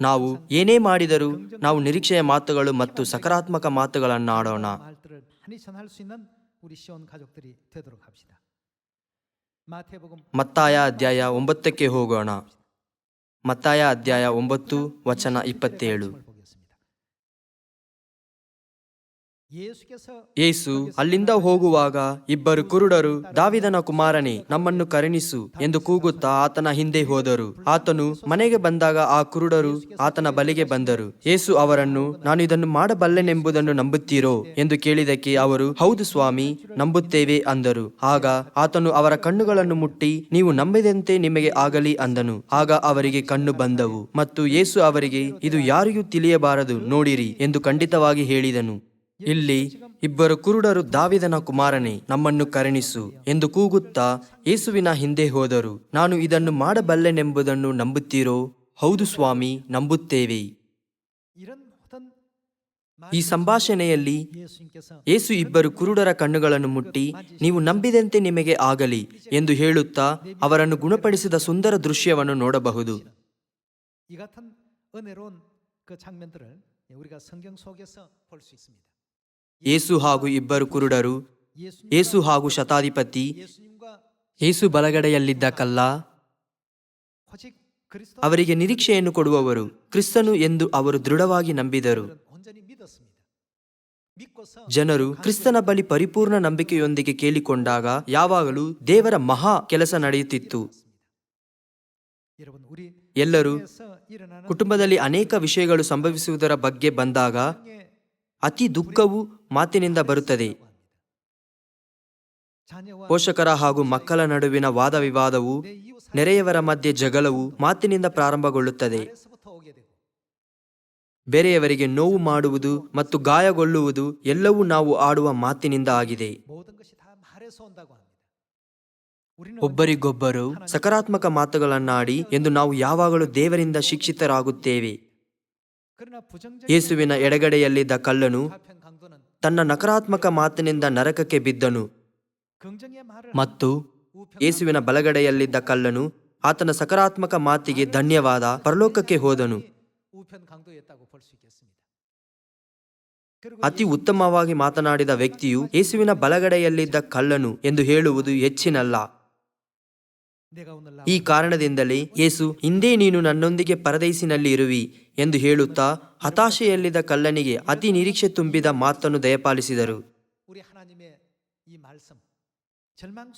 ನಾವು ಏನೇ ಮಾಡಿದರೂ ನಾವು ನಿರೀಕ್ಷೆಯ ಮಾತುಗಳು ಮತ್ತು ಸಕಾರಾತ್ಮಕ ಮಾತುಗಳನ್ನಾಡೋಣ. ಮತ್ತಾಯ ಅಧ್ಯಾಯ ಒಂಬತ್ತಕ್ಕೆ ಹೋಗೋಣ. ಮತ್ತಾಯ ಅಧ್ಯಾಯ ಒಂಬತ್ತು, ವಚನ ಇಪ್ಪತ್ತೇಳು. ಯೇಸು ಅಲ್ಲಿಂದ ಹೋಗುವಾಗ ಇಬ್ಬರು ಕುರುಡರು ದಾವಿದನ ಕುಮಾರನೇ ನಮ್ಮನ್ನು ಕರುಣಿಸು ಎಂದು ಕೂಗುತ್ತಾ ಆತನ ಹಿಂದೆ ಹೋದರು. ಆತನು ಮನೆಗೆ ಬಂದಾಗ ಆ ಕುರುಡರು ಆತನ ಬಲಿಗೆ ಬಂದರು. ಏಸು ಅವರನ್ನು ನಾನು ಇದನ್ನು ಮಾಡಬಲ್ಲೆನೆಂಬುದನ್ನು ನಂಬುತ್ತೀರೋ? ಎಂದು ಕೇಳಿದಕ್ಕೆ ಅವರು ಹೌದು ಸ್ವಾಮಿ ನಂಬುತ್ತೇವೆ ಅಂದರು. ಆಗ ಆತನು ಅವರ ಕಣ್ಣುಗಳನ್ನು ಮುಟ್ಟಿ ನೀವು ನಂಬಿದಂತೆ ನಿಮಗೆ ಆಗಲಿ ಅಂದನು. ಆಗ ಅವರಿಗೆ ಕಣ್ಣು ಬಂದವು ಮತ್ತು ಯೇಸು ಅವರಿಗೆ ಇದು ಯಾರಿಗೂ ತಿಳಿಯಬಾರದು ನೋಡಿರಿ ಎಂದು ಖಂಡಿತವಾಗಿ ಹೇಳಿದನು. ಇಲ್ಲಿ ಇಬ್ಬರು ಕುರುಡರು ದಾವಿದನ ಕುಮಾರನೇ ನಮ್ಮನ್ನು ಕರುಣಿಸು ಎಂದು ಕೂಗುತ್ತಾ ಯೇಸುವಿನ ಹಿಂದೆ ಹೋದರು ನಾನು ಇದನ್ನು ಮಾಡಬಲ್ಲೆನೆಂಬುದನ್ನು ನಂಬುತ್ತೀರೋ ಹೌದು ಸ್ವಾಮಿ ನಂಬುತ್ತೇವೆ 이런 모든 ಈ ಸಂಭಾಷಣೆಯಲ್ಲಿ 예수님께서 ಯೇಸು ಇಬ್ಬರು ಕುರುಡರ ಕಣ್ಣುಗಳನ್ನು ಮುಟ್ಟಿ ನೀವು ನಂಬಿದಂತೆ ನಿಮಗೆ ಆಗಲಿ ಎಂದು ಹೇಳುತ್ತಾ ಅವರನ್ನು ಗುಣಪಡಿಸಿದ ಸುಂದರ ದೃಶ್ಯವನ್ನು ನೋಡಬಹುದು 이 같은 은혜로운 그 장면들을 우리가 성경 속에서 볼 수 있습니다. ಏಸು ಹಾಗೂ ಇಬ್ಬರು ಕುರುಡರು ಏಸು ಹಾಗೂ ಶತಾಧಿಪತಿ ಏಸು ಬಲಗಡೆಯಲ್ಲಿದ್ದ ಕಲ್ಲ, ಅವರಿಗೆ ನಿರೀಕ್ಷೆಯನ್ನು ಕೊಡುವವರು, ಕ್ರಿಸ್ತನು ಎಂದು ಅವರು ದೃಢವಾಗಿ ನಂಬಿದರು. ಜನರು ಕ್ರಿಸ್ತನ ಬಳಿ ಪರಿಪೂರ್ಣ ನಂಬಿಕೆಯೊಂದಿಗೆ ಕೇಳಿಕೊಂಡಾಗ ಯಾವಾಗಲೂ ದೇವರ ಮಹಾ ಕೆಲಸ ನಡೆಯುತ್ತಿತ್ತು. ಎಲ್ಲರೂ ಕುಟುಂಬದಲ್ಲಿ ಅನೇಕ ವಿಷಯಗಳು ಸಂಭವಿಸುವುದರ ಬಗ್ಗೆ ಬಂದಾಗ ಅತಿ ದುಃಖವು ಮಾತಿನಿಂದ ಬರುತ್ತದೆ. ಪೋಷಕರ ಹಾಗೂ ಮಕ್ಕಳ ನಡುವಿನ ವಾದ ವಿವಾದವು ನೆರೆಯವರ ಮಧ್ಯೆ ಜಗಳವು ಮಾತಿನಿಂದ ಪ್ರಾರಂಭಗೊಳ್ಳುತ್ತದೆ. ಬೇರೆಯವರಿಗೆ ನೋವು ಮಾಡುವುದು ಮತ್ತು ಗಾಯಗೊಳ್ಳುವುದು ಎಲ್ಲವೂ ನಾವು ಆಡುವ ಮಾತಿನಿಂದ ಆಗಿದೆ. ಒಬ್ಬರಿಗೊಬ್ಬರು ಸಕಾರಾತ್ಮಕ ಮಾತುಗಳನ್ನಾಡಿ ಎಂದು ನಾವು ಯಾವಾಗಲೂ ದೇವರಿಂದ ಶಿಕ್ಷಿತರಾಗುತ್ತೇವೆ. ಯೇಸುವಿನ ಎಡಗಡೆಯಲ್ಲಿದ್ದ ಕಲ್ಲನು ತನ್ನ ನಕಾರಾತ್ಮಕ ಮಾತಿನಿಂದ ನರಕಕ್ಕೆ ಬಿದ್ದನು. ಮತ್ತು ಯೇಸುವಿನ ಬಲಗಡೆಯಲ್ಲಿದ್ದ ಕಲ್ಲನು ಆತನ ಸಕಾರಾತ್ಮಕ ಮಾತಿಗೆ ಧನ್ಯವಾದ, ಪರಲೋಕಕ್ಕೆ ಹೋದನು. ಅತಿ ಉತ್ತಮವಾಗಿ ಮಾತನಾಡಿದ ವ್ಯಕ್ತಿಯು ಯೇಸುವಿನ ಬಲಗಡೆಯಲ್ಲಿದ್ದ ಕಲ್ಲನು ಎಂದು ಹೇಳುವುದು ಹೆಚ್ಚಿನಲ್ಲ. ಈ ಕಾರಣದಿಂದಲೇ ಯೇಸು, ಹಿಂದೆ ನೀನು ನನ್ನೊಂದಿಗೆ ಪರದೇಸಿನಲ್ಲಿ ಇರುವಿ. ಎಂದು ಹೇಳುತ್ತಾ ಹತಾಶೆಯಲ್ಲಿದ್ದ ಕಲ್ಲನಿಗೆ ಅತಿ ನಿರೀಕ್ಷೆ ತುಂಬಿದ ಮಾತನ್ನು ದಯಪಾಲಿಸಿದರು.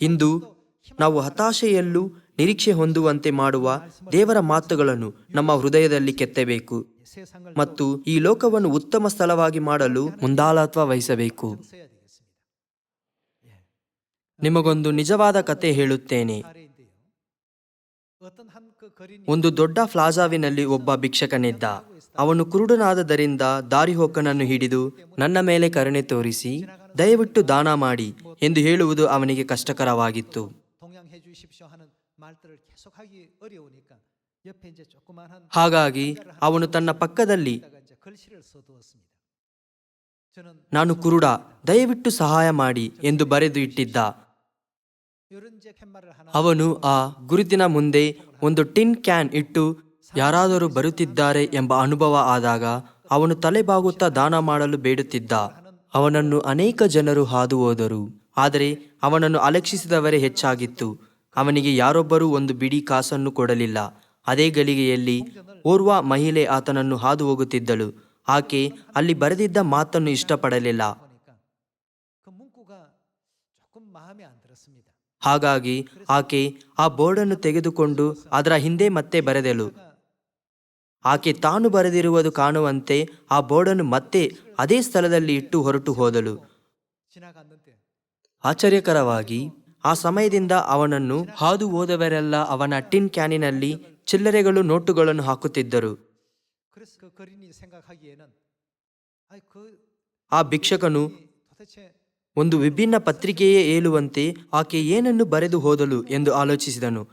ಇಂದು ನಾವು ಹತಾಶೆಯಲ್ಲೂ ನಿರೀಕ್ಷೆ ಹೊಂದುವಂತೆ ಮಾಡುವ ದೇವರ ಮಾತುಗಳನ್ನು ನಮ್ಮ ಹೃದಯದಲ್ಲಿ ಕೆತ್ತಬೇಕು ಮತ್ತು ಈ ಲೋಕವನ್ನು ಉತ್ತಮ ಸ್ಥಳವಾಗಿ ಮಾಡಲು ಮುಂದಾಳತ್ವ ವಹಿಸಬೇಕು. ನಿಮಗೊಂದು ನಿಜವಾದ ಕತೆ ಹೇಳುತ್ತೇನೆ. ಒಂದು ದೊಡ್ಡ ಫ್ಲಾಜಾವಿನಲ್ಲಿ ಒಬ್ಬ ಭಿಕ್ಷಕನಿದ್ದ. ಅವನು ಕುರುಡನಾದದರಿಂದ ದಾರಿಹೋಕನನ್ನು ಹಿಡಿದು ನನ್ನ ಮೇಲೆ ಕರುಣೆ ತೋರಿಸಿ ದಯವಿಟ್ಟು ದಾನ ಮಾಡಿ ಎಂದು ಹೇಳುವುದು ಅವನಿಗೆ ಕಷ್ಟಕರವಾಗಿತ್ತು. ಹಾಗಾಗಿ ಅವನು ತನ್ನ ಪಕ್ಕದಲ್ಲಿ ನಾನು ಕುರುಡ ದಯವಿಟ್ಟು ಸಹಾಯ ಮಾಡಿ ಎಂದು ಬರೆದು ಇಟ್ಟಿದ್ದ. ಅವನು ಆ ಗುರುತಿನ ಮುಂದೆ ಒಂದು ಟಿನ್ ಕ್ಯಾನ್ ಇಟ್ಟು ಯಾರಾದರೂ ಬರುತ್ತಿದ್ದಾರೆ ಎಂಬ ಅನುಭವ ಆದಾಗ ಅವನು ತಲೆಬಾಗುತ್ತಾ ದಾನ ಮಾಡಲು ಬೇಡುತ್ತಿದ್ದ. ಅವನನ್ನು ಅನೇಕ ಜನರು ಹಾದು ಹೋದರು. ಆದರೆ ಅವನನ್ನು ಅಲಕ್ಷಿಸಿದವರೇ ಹೆಚ್ಚಾಗಿತ್ತು. ಅವನಿಗೆ ಯಾರೊಬ್ಬರೂ ಒಂದು ಬಿಡಿ ಕಾಸನ್ನು ಕೊಡಲಿಲ್ಲ. ಅದೇ ಗಳಿಗೆಯಲ್ಲಿ ಓರ್ವ ಮಹಿಳೆ ಆತನನ್ನು ಹಾದು ಹೋಗುತ್ತಿದ್ದಳು. ಆಕೆ ಅಲ್ಲಿ ಬರೆದಿದ್ದ ಮಾತನ್ನು ಇಷ್ಟಪಡಲಿಲ್ಲ. ಹಾಗಾಗಿ ಆಕೆ ಆ ಬೋರ್ಡನ್ನು ತೆಗೆದುಕೊಂಡು ಅದರ ಹಿಂದೆ ಮತ್ತೆ ಬರೆದಳು. ಆಕೆ ತಾನು ಬರೆದಿರುವುದು ಕಾಣುವಂತೆ ಆ ಬೋರ್ಡನ್ನು ಮತ್ತೆ ಅದೇ ಸ್ಥಳದಲ್ಲಿ ಇಟ್ಟು ಹೊರಟು ಹೋದಳು. ಆಶ್ಚರ್ಯಕರವಾಗಿ ಆ ಸಮಯದಿಂದ ಅವನನ್ನು ಹಾದು ಹೋದವರೆಲ್ಲ ಅವನ ಟಿನ್ ಕ್ಯಾನಿನಲ್ಲಿ ಚಿಲ್ಲರೆಗಳು ನೋಟುಗಳನ್ನು ಹಾಕುತ್ತಿದ್ದರು. ಆ ಭಿಕ್ಷಕನು ಒಂದು ವಿಭಿನ್ನ ಪತ್ರಿಕೆಯೇ ಏಳುವಂತೆ ಆಕೆ ಏನನ್ನು ಬರೆದು ಹೋದಳು ಎಂದು ಆಲೋಚಿಸಿದನು.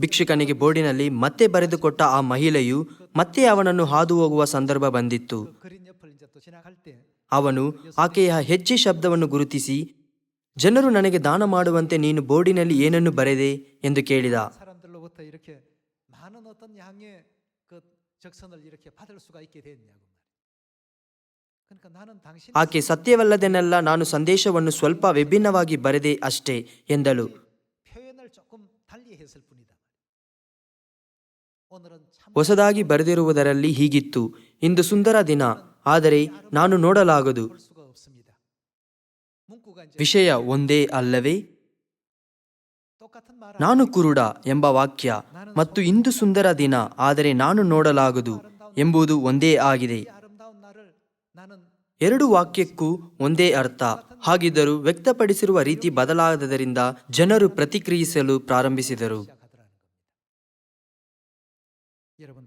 ಭಿಕ್ಷುಕನಿಗೆ ಬೋರ್ಡಿನಲ್ಲಿ ಮತ್ತೆ ಬರೆದುಕೊಟ್ಟ ಆ ಮಹಿಳೆಯು ಮತ್ತೆ ಅವನನ್ನು ಹಾದು ಹೋಗುವ ಸಂದರ್ಭ ಬಂದಿತ್ತು. ಅವನು ಆಕೆಯ ಹೆಜ್ಜೆ ಶಬ್ದವನ್ನು ಗುರುತಿಸಿ, ಜನರು ನನಗೆ ದಾನ ಮಾಡುವಂತೆ ನೀನು ಬೋರ್ಡಿನಲ್ಲಿ ಏನನ್ನು ಬರೆದೆ? ಎಂದು ಕೇಳಿದ. ಆಕೆ ಸತ್ಯವಲ್ಲದೆನೆಲ್ಲ ನಾನು ಸಂದೇಶವನ್ನು ಸ್ವಲ್ಪ ವಿಭಿನ್ನವಾಗಿ ಬರೆದೆ ಅಷ್ಟೇ ಎಂದಳು. ಹೊಸದಾಗಿ ಬರೆದಿರುವುದರಲ್ಲಿ ಹೀಗಿತ್ತು. ಇಂದು ಸುಂದರ ದಿನ ಆದರೆ ನಾನು ನೋಡಲಾಗದು. ವಿಷಯ ಒಂದೇ ಅಲ್ಲವೇ ನಾನು ಕುರುಡ ಎಂಬ ವಾಕ್ಯ ಮತ್ತು ಇಂದು ಸುಂದರ ದಿನ ಆದರೆ ನಾನು ನೋಡಲಾಗದು ಎಂಬುದು ಒಂದೇ ಆಗಿದೆ. ಎರಡು ವಾಕ್ಯಕ್ಕೂ ಒಂದೇ ಅರ್ಥ. ಹಾಗಿದ್ದರೂ ವ್ಯಕ್ತಪಡಿಸಿರುವ ರೀತಿ ಬದಲಾದದರಿಂದ ಜನರು ಪ್ರತಿಕ್ರಿಯಿಸಲು ಪ್ರಾರಂಭಿಸಿದರು.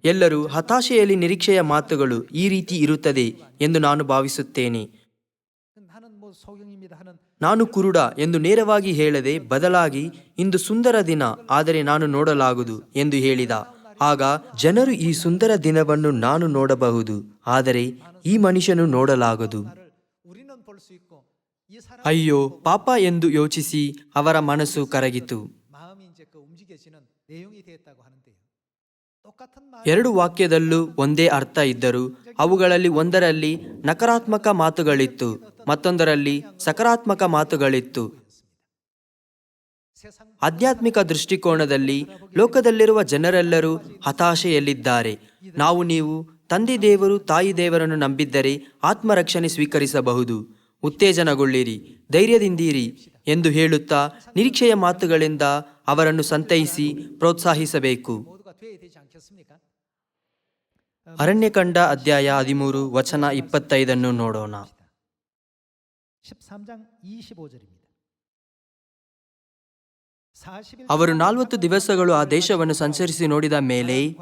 ಎಲ್ಲರೂ ಹತಾಶೆಯಲ್ಲಿ ನಿರೀಕ್ಷೆಯ ಮಾತುಗಳು ಈ ರೀತಿ ಇರುತ್ತದೆ ಎಂದು ನಾನು ಭಾವಿಸುತ್ತೇನೆ. ನಾನು ಕುರುಡ ಎಂದು ನೇರವಾಗಿ ಹೇಳದೆ ಬದಲಾಗಿ ಇಂದು ಸುಂದರ ದಿನ ಆದರೆ ನಾನು ನೋಡಲಾಗುದು ಎಂದು ಹೇಳಿದ. ಆಗ ಜನರು ಈ ಸುಂದರ ದಿನವನ್ನು ನಾನು ನೋಡಬಹುದು, ಆದರೆ ಈ ಮನುಷ್ಯನು ನೋಡಲಾಗದು. ಅಯ್ಯೋ, ಪಾಪ ಎಂದು ಯೋಚಿಸಿ ಅವರ ಮನಸ್ಸು ಕರಗಿತು. ಎರಡು ವಾಕ್ಯದಲ್ಲೂ ಒಂದೇ ಅರ್ಥ ಇದ್ದರೂ ಅವುಗಳಲ್ಲಿ ಒಂದರಲ್ಲಿ ನಕಾರಾತ್ಮಕ ಮಾತುಗಳಿತ್ತು, ಮತ್ತೊಂದರಲ್ಲಿ ಸಕಾರಾತ್ಮಕ ಮಾತುಗಳಿತ್ತು. ಆಧ್ಯಾತ್ಮಿಕ ದೃಷ್ಟಿಕೋನದಲ್ಲಿ ಲೋಕದಲ್ಲಿರುವ ಜನರೆಲ್ಲರೂ ಹತಾಶೆಯಲ್ಲಿದ್ದಾರೆ. ನಾವು ನೀವು, ತಂದೆ ದೇವರು, ತಾಯಿ ದೇವರನ್ನು ನಂಬಿದ್ದರೆ ಆತ್ಮರಕ್ಷಣೆ ಸ್ವೀಕರಿಸಬಹುದು. ಉತ್ತೇಜನಗೊಳ್ಳಿರಿ, ಧೈರ್ಯದಿಂದೀರಿ ಎಂದು ಹೇಳುತ್ತಾ ನಿರೀಕ್ಷೆಯ ಮಾತುಗಳಿಂದ ಅವರನ್ನು ಸಂತೈಸಿ ಪ್ರೋತ್ಸಾಹಿಸಬೇಕು. ಅರಣ್ಯಕಂಡ ಅಧ್ಯಾಯ ಹದಿಮೂರು, ವಚನ ಇಪ್ಪತ್ತೈದನ್ನು ನೋಡೋಣ. ಅವರು ನಾಲ್ವತ್ತು ದಿವಸಗಳು ಆ ದೇಶವನ್ನು ಸಂಚರಿಸಿ ನೋಡಿದ ಮೇಲೆ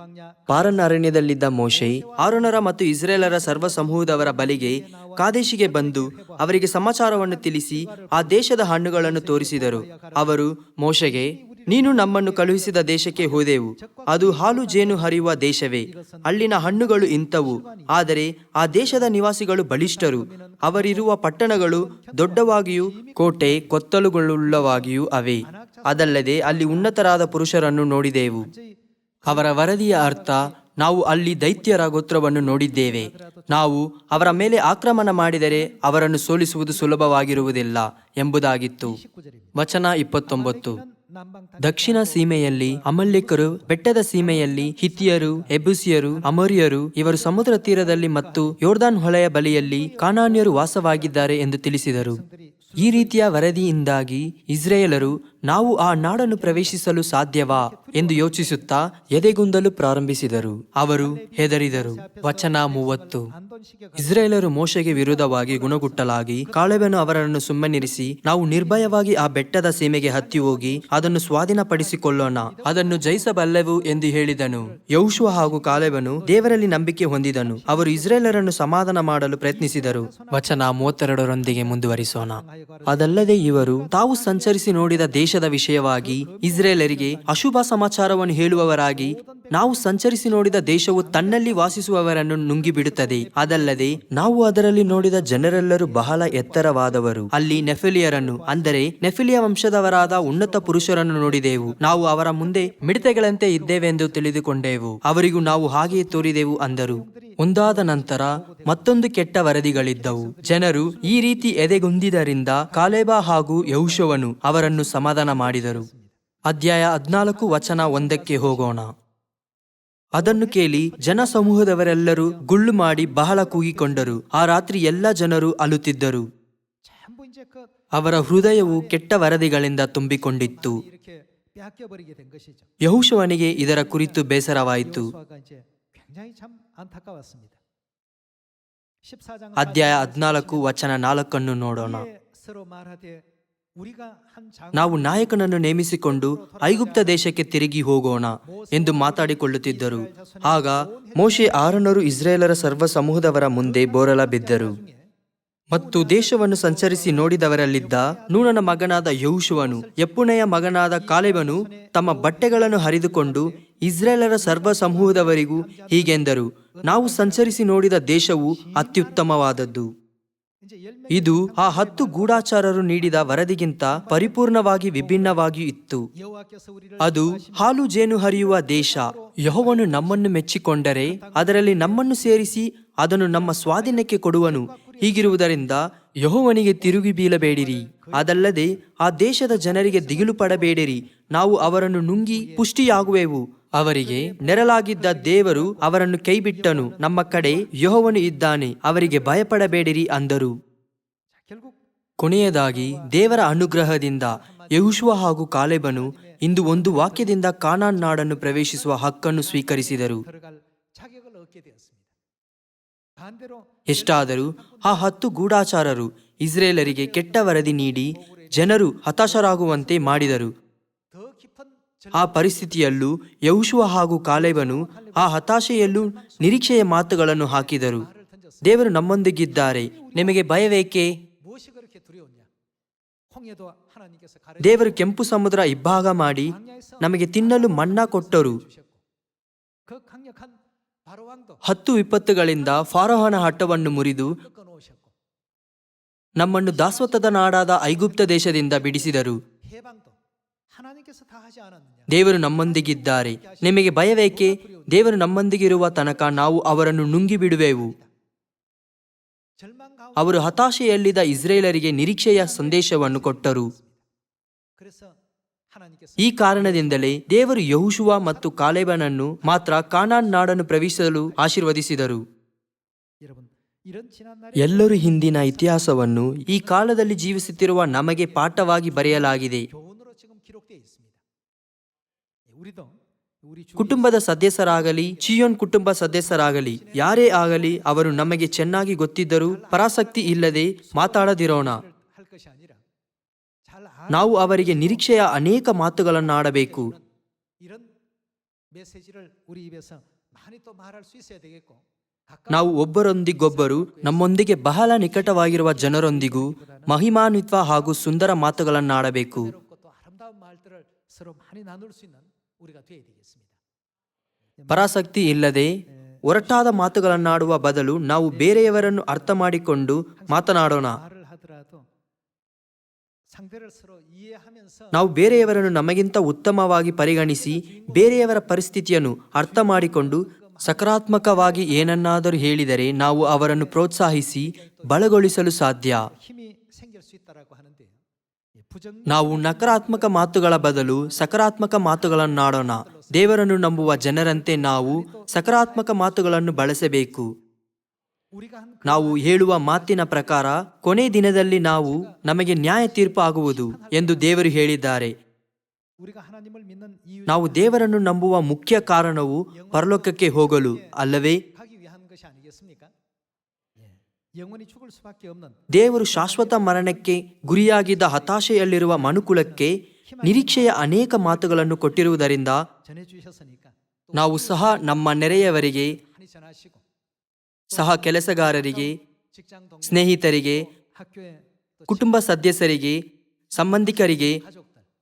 ಪಾರನ್ ಅರಣ್ಯದಲ್ಲಿದ್ದ ಮೋಶೆ, ಆರೋನರ ಮತ್ತು ಇಸ್ರೇಲರ ಸರ್ವ ಸಮೂಹದವರ ಬಲಿಗೆ ಕಾದೇಶಿಗೆ ಬಂದು ಅವರಿಗೆ ಸಮಾಚಾರವನ್ನು ತಿಳಿಸಿ ಆ ದೇಶದ ಹಣ್ಣುಗಳನ್ನು ತೋರಿಸಿದರು. ಅವರು ಮೋಶೆಗೆ, ನೀನು ನಮ್ಮನ್ನು ಕಳುಹಿಸಿದ ದೇಶಕ್ಕೆ ಹೋದೆವು. ಅದು ಹಾಲು ಜೇನು ಹರಿಯುವ ದೇಶವೇ. ಅಲ್ಲಿನ ಹಣ್ಣುಗಳು ಇಂಥವು. ಆದರೆ ಆ ದೇಶದ ನಿವಾಸಿಗಳು ಬಲಿಷ್ಠರು. ಅವರಿರುವ ಪಟ್ಟಣಗಳು ದೊಡ್ಡವಾಗಿಯೂ, ಕೋಟೆ ಕೊತ್ತಲುಗಳುಳ್ಳವಾಗಿಯೂ ಅವೆ. ಅದಲ್ಲದೆ ಅಲ್ಲಿ ಉನ್ನತರಾದ ಪುರುಷರನ್ನು ನೋಡಿದೆವು. ಅವರ ವರದಿಯ ಅರ್ಥ, ನಾವು ಅಲ್ಲಿ ದೈತ್ಯರ ಗೋತ್ರವನ್ನು ನೋಡಿದ್ದೇವೆ. ನಾವು ಅವರ ಮೇಲೆ ಆಕ್ರಮಣ ಮಾಡಿದರೆ ಅವರನ್ನು ಸೋಲಿಸುವುದು ಸುಲಭವಾಗಿರುವುದಿಲ್ಲ ಎಂಬುದಾಗಿತ್ತು. ವಚನ ಇಪ್ಪತ್ತೊಂಬತ್ತು. ದಕ್ಷಿಣ ಸೀಮೆಯಲ್ಲಿ ಅಮಲ್ಲಿಕರು ಬೆಟ್ಟದ ಸೀಮೆಯಲ್ಲಿ ಹಿತಿಯರು ಎಬುಸಿಯರು ಅಮೋರಿಯರು, ಇವರು ಸಮುದ್ರ ತೀರದಲ್ಲಿ ಮತ್ತು ಯೋರ್ದಾನ್ ಹೊಳೆಯ ಬಳಿಯಲ್ಲಿ ಕಾನಾನ್ಯರು ವಾಸವಾಗಿದ್ದಾರೆ ಎಂದು ತಿಳಿಸಿದರು. ಈ ರೀತಿಯ ವರದಿಯಿಂದಾಗಿ ಇಸ್ರೇಲರು ನಾವು ಆ ನಾಡನ್ನು ಪ್ರವೇಶಿಸಲು ಸಾಧ್ಯವಾ ಎಂದು ಯೋಚಿಸುತ್ತಾ ಎದೆಗುಂದಲು ಪ್ರಾರಂಭಿಸಿದರು. ಅವರು ಹೆದರಿದರು. ವಚನ ಮೂವತ್ತು. ಇಸ್ರೇಲರು ಮೋಶೆಗೆ ವಿರುದ್ಧವಾಗಿ ಗುಣಗುಟ್ಟಲಾಗಿ ಕಾಳವೆನು ಅವರನ್ನು ಸುಮ್ಮನಿರಿಸಿ, ನಾವು ನಿರ್ಭಯವಾಗಿ ಆ ಬೆಟ್ಟದ ಸೀಮೆಗೆ ಹತ್ತಿ ಹೋಗಿ ಅದನ್ನು ಸ್ವಾಧೀನಪಡಿಸಿಕೊಳ್ಳೋಣ, ಅದನ್ನು ಜಯಿಸಬಲ್ಲೆವು ಎಂದು ಹೇಳಿದನು. ಯೌಶುವ ಹಾಗೂ ಕಾಲೇವನು ದೇವರಲ್ಲಿ ನಂಬಿಕೆ ಹೊಂದಿದನು. ಅವರು ಇಸ್ರೇಲರನ್ನು ಸಮಾಧಾನ ಮಾಡಲು ಪ್ರಯತ್ನಿಸಿದರು. ವಚನ ಮೂವತ್ತೆರಡರೊಂದಿಗೆ ಮುಂದುವರಿಸೋಣ. ಅದಲ್ಲದೆ ಇವರು ತಾವು ಸಂಚರಿಸಿ ನೋಡಿದ ದೇಶ ದೇಶದ ವಿಷಯವಾಗಿ ಇಸ್ರೇಲರಿಗೆ ಅಶುಭ ಸಮಾಚಾರವನ್ನು ಹೇಳುವವರಾಗಿ ನಾವು ಸಂಚರಿಸಿ ನೋಡಿದ ದೇಶವು ತನ್ನಲ್ಲಿ ವಾಸಿಸುವವರನ್ನು ನುಂಗಿಬಿಡುತ್ತದೆ. ಅದಲ್ಲದೆ, ನಾವು ಅದರಲ್ಲಿ ನೋಡಿದ ಜನರೆಲ್ಲರೂ ಬಹಳ ಎತ್ತರವಾದವರು. ಅಲ್ಲಿ ನೆಫಿಲಿಯರನ್ನು, ಅಂದರೆ ನೆಫಿಲಿಯ ವಂಶದವರಾದ ಉನ್ನತ ಪುರುಷರನ್ನು ನೋಡಿದೆವು. ನಾವು ಅವರ ಮುಂದೆ ಮಿಡತೆಗಳಂತೆ ಇದ್ದೇವೆಂದು ತಿಳಿದುಕೊಂಡೆವು. ಅವರಿಗೂ ನಾವು ಹಾಗೆಯೇ ತೋರಿದೆವು ಅಂದರು. ಒಂದಾದ ನಂತರ ಮತ್ತೊಂದು ಕೆಟ್ಟ ವರದಿಗಳಿದ್ದವು. ಜನರು ಈ ರೀತಿ ಎದೆಗುಂದಿದರಿಂದ ಕಾಲೇಬಾ ಹಾಗೂ ಯೌಶವನು ಅವರನ್ನು ಸಮಾಧಾನ ಮಾಡಿದರು. ಅಧ್ಯಾಯ ಹದ್ನಾಲ್ಕು ವಚನ ಒಂದಕ್ಕೆ ಹೋಗೋಣ. ಅದನ್ನು ಕೇಳಿ ಜನಸಮೂಹದವರೆಲ್ಲರೂ ಗುಳ್ಳು ಮಾಡಿ ಬಹಳ ಕೂಗಿಕೊಂಡರು. ಆ ರಾತ್ರಿ ಎಲ್ಲ ಜನರು ಅಲುತ್ತಿದ್ದರು. ಅವರ ಹೃದಯವು ಕೆಟ್ಟ ವರದಿಗಳಿಂದ ತುಂಬಿಕೊಂಡಿತ್ತು. ಯಹುಶವನಿಗೆ ಇದರ ಕುರಿತು ಬೇಸರವಾಯಿತು. ಅಧ್ಯಾಯ ಹದಿನಾಲ್ಕು, ವಚನ ನಾಲ್ಕನ್ನು ನೋಡೋಣ. ನಾವು ನಾಯಕನನ್ನು ನೇಮಿಸಿಕೊಂಡು ಐಗುಪ್ತ ದೇಶಕ್ಕೆ ತಿರುಗಿ ಹೋಗೋಣ ಎಂದು ಮಾತಾಡಿಕೊಳ್ಳುತ್ತಿದ್ದರು. ಆಗ ಮೋಶೆ ಆರನರು ಇಸ್ರೇಲರ ಸರ್ವ ಸಮೂಹದವರ ಮುಂದೆ ಬೋರಲ ಬಿದ್ದರು. ಮತ್ತು ದೇಶವನ್ನು ಸಂಚರಿಸಿ ನೋಡಿದವರಲ್ಲಿದ್ದ ನೂನನ ಮಗನಾದ ಯೌಶುವನು ಯಪ್ಪುಣೆಯ ಮಗನಾದ ಕಾಲೇವನು ತಮ್ಮ ಬಟ್ಟೆಗಳನ್ನು ಹರಿದುಕೊಂಡು ಇಸ್ರೇಲರ ಸರ್ವ ಸಮೂಹದವರಿಗೂ ಹೀಗೆಂದರು, ನಾವು ಸಂಚರಿಸಿ ನೋಡಿದ ದೇಶವು ಅತ್ಯುತ್ತಮವಾದದ್ದು. ಇದು ಆ ಹತ್ತು ಗೂಢಾಚಾರರು ನೀಡಿದ ವರದಿಗಿಂತ ಪರಿಪೂರ್ಣವಾಗಿ ವಿಭಿನ್ನವಾಗಿ ಇತ್ತು. ಅದು ಹಾಲು ಜೇನು ಹರಿಯುವ ದೇಶ. ಯಹೋವನು ನಮ್ಮನ್ನು ಮೆಚ್ಚಿಕೊಂಡರೆ ಅದರಲ್ಲಿ ನಮ್ಮನ್ನು ಸೇರಿಸಿ ಅದನ್ನು ನಮ್ಮ ಸ್ವಾಧೀನಕ್ಕೆ ಕೊಡುವನು. ಹೀಗಿರುವುದರಿಂದ ಯಹೋವನಿಗೆ ತಿರುಗಿ ಬೀಳಬೇಡಿರಿ. ಅದಲ್ಲದೆ ಆ ದೇಶದ ಜನರಿಗೆ ದಿಗಿಲು ಪಡಬೇಡಿರಿ. ನಾವು ಅವರನ್ನು ನುಂಗಿ ಪುಷ್ಟಿಯಾಗುವೆವು. ಅವರಿಗೆ ನೆರಲಾಗಿದ್ದ ದೇವರು ಅವರನ್ನು ಕೈಬಿಟ್ಟನು. ನಮ್ಮ ಕಡೆ ಯೋಹವನು ಇದ್ದಾನೆ, ಅವರಿಗೆ ಭಯಪಡಬೇಡಿರಿ ಅಂದರು. ಕೊನೆಯದಾಗಿ ದೇವರ ಅನುಗ್ರಹದಿಂದ ಯಹುಶುವ ಹಾಗೂ ಕಾಲೇಬನು ಇಂದು ಒಂದು ವಾಕ್ಯದಿಂದ ಕಾನಾನ್ ನಾಡನ್ನು ಪ್ರವೇಶಿಸುವ ಹಕ್ಕನ್ನು ಸ್ವೀಕರಿಸಿದರು. ಎಷ್ಟಾದರೂ ಆ ಹತ್ತು ಗೂಢಾಚಾರರು ಇಸ್ರೇಲರಿಗೆ ಕೆಟ್ಟ ವರದಿ ನೀಡಿ ಜನರು ಹತಾಶರಾಗುವಂತೆ ಮಾಡಿದರು. ಆ ಪರಿಸ್ಥಿತಿಯಲ್ಲೂ ಯಹುಶುವ ಹಾಗೂ ಕಾಲೇಬನು ಆ ಹತಾಶೆಯಲ್ಲೂ ನಿರೀಕ್ಷೆಯ ಮಾತುಗಳನ್ನು ಹಾಕಿದರು. ದೇವರು ನಮ್ಮೊಂದಿಗಿದ್ದಾರೆ. ನಿಮಗೆ ಭಯವೇಕೆ? ದೇವರು ಕೆಂಪು ಸಮುದ್ರ ಇಬ್ಬಾಗ ಮಾಡಿ ನಮಗೆ ತಿನ್ನಲು ಮನ್ನಾ ಕೊಟ್ಟರು. ಹತ್ತು ವಿಪತ್ತುಗಳಿಂದ ಫಾರೋಹನ ಹಟ್ಟವನ್ನು ಮುರಿದು ನಮ್ಮನ್ನು ದಾಸ್ವತದ ನಾಡಾದ ಐಗುಪ್ತ ದೇಶದಿಂದ ಬಿಡಿಸಿದರು. ದೇವರು ನಮ್ಮೊಂದಿಗಿದ್ದಾರೆ. ನಿಮಗೆ ಭಯವೇಕೆ? ದೇವರು ನಮ್ಮೊಂದಿಗಿರುವ ತನಕ ನಾವು ಅವರನ್ನು ನುಂಗಿ ಬಿಡುವೆವು. ಅವರು ಹತಾಶೆಯಲ್ಲಿದ್ದ ಇಸ್ರೇಲರಿಗೆ ನಿರೀಕ್ಷೆಯ ಸಂದೇಶವನ್ನು ಕೊಟ್ಟರು. ಈ ಕಾರಣದಿಂದಲೇ ದೇವರು ಯಹುಶುವ ಮತ್ತು ಕಾಲೇಬನನ್ನು ಮಾತ್ರ ಕಾನಾನ್ ನಾಡನ್ನು ಪ್ರವೇಶಿಸಲು ಆಶೀರ್ವದಿಸಿದರು. ಎಲ್ಲರೂ ಹಿಂದಿನ ಇತಿಹಾಸವನ್ನು ಈ ಕಾಲದಲ್ಲಿ ಜೀವಿಸುತ್ತಿರುವ ನಮಗೆ ಪಾಠವಾಗಿ ಬರೆಯಲಾಗಿದೆ. ಕುಟುಂಬದ ಸದಸ್ಯರಾಗಲಿ, ಚಿಯೋನ್ ಕುಟುಂಬ ಸದಸ್ಯರಾಗಲಿ, ಯಾರೇ ಆಗಲಿ ಅವರು ನಮಗೆ ಚೆನ್ನಾಗಿ ಗೊತ್ತಿದ್ದರೂ ಪರಾಸಕ್ತಿ ಇಲ್ಲದೆ ಮಾತಾಡದಿರೋಣ. ನಾವು ಅವರಿಗೆ ನಿರೀಕ್ಷೆಯ ಅನೇಕ ಮಾತುಗಳನ್ನಾಡಬೇಕು. ನಾವು ಒಬ್ಬರೊಂದಿಗೊಬ್ಬರು, ನಮ್ಮೊಂದಿಗೆ ಬಹಳ ನಿಕಟವಾಗಿರುವ ಜನರೊಂದಿಗೂ ಮಹಿಮಾನ್ವಿತ್ವ ಹಾಗೂ ಸುಂದರ ಮಾತುಗಳನ್ನಾಡಬೇಕು. ಪರಾಸಕ್ತಿ ಇಲ್ಲದೆ ಒರಟಾದ ಮಾತುಗಳನ್ನಾಡುವ ಬದಲು ನಾವು ಬೇರೆಯವರನ್ನು ಅರ್ಥ ಮಾಡಿಕೊಂಡು ಮಾತನಾಡೋಣ. ನಾವು ಬೇರೆಯವರನ್ನು ನಮಗಿಂತ ಉತ್ತಮವಾಗಿ ಪರಿಗಣಿಸಿ ಬೇರೆಯವರ ಪರಿಸ್ಥಿತಿಯನ್ನು ಅರ್ಥ ಮಾಡಿಕೊಂಡು ಸಕಾರಾತ್ಮಕವಾಗಿ ಏನನ್ನಾದರೂ ಹೇಳಿದರೆ ನಾವು ಅವರನ್ನು ಪ್ರೋತ್ಸಾಹಿಸಿ ಬಲಗೊಳಿಸಲು ಸಾಧ್ಯ. ನಾವು ನಕಾರಾತ್ಮಕ ಮಾತುಗಳ ಬದಲು ಸಕಾರಾತ್ಮಕ ಮಾತುಗಳನ್ನಾಡೋಣ. ದೇವರನ್ನು ನಂಬುವ ಜನರಂತೆ ನಾವು ಸಕಾರಾತ್ಮಕ ಮಾತುಗಳನ್ನು ಬಳಸಬೇಕು. ನಾವು ಹೇಳುವ ಮಾತಿನ ಪ್ರಕಾರ ಕೊನೆ ದಿನದಲ್ಲಿ ನಾವು ನಮಗೆ ನ್ಯಾಯ ತೀರ್ಪು ಆಗುವುದು ಎಂದು ದೇವರು ಹೇಳಿದ್ದಾರೆ. ನಾವು ದೇವರನ್ನು ನಂಬುವ ಮುಖ್ಯ ಕಾರಣವು ಪರಲೋಕಕ್ಕೆ ಹೋಗಲು ಅಲ್ಲವೇ? ದೇವರು ಶಾಶ್ವತ ಮರಣಕ್ಕೆ ಗುರಿಯಾಗಿದ್ದ ಹತಾಶೆಯಲ್ಲಿರುವ ಮನುಕುಲಕ್ಕೆ ನಿರೀಕ್ಷೆಯ ಅನೇಕ ಮಾತುಗಳನ್ನು ಕೊಟ್ಟಿರುವುದರಿಂದ ನಾವು ಸಹ ನಮ್ಮ ನೆರೆಯವರಿಗೆ ಸಹ ಕೆಲಸಗಾರರಿಗೆ ಸ್ನೇಹಿತರಿಗೆ ಕುಟುಂಬ ಸದಸ್ಯರಿಗೆ ಸಂಬಂಧಿಕರಿಗೆ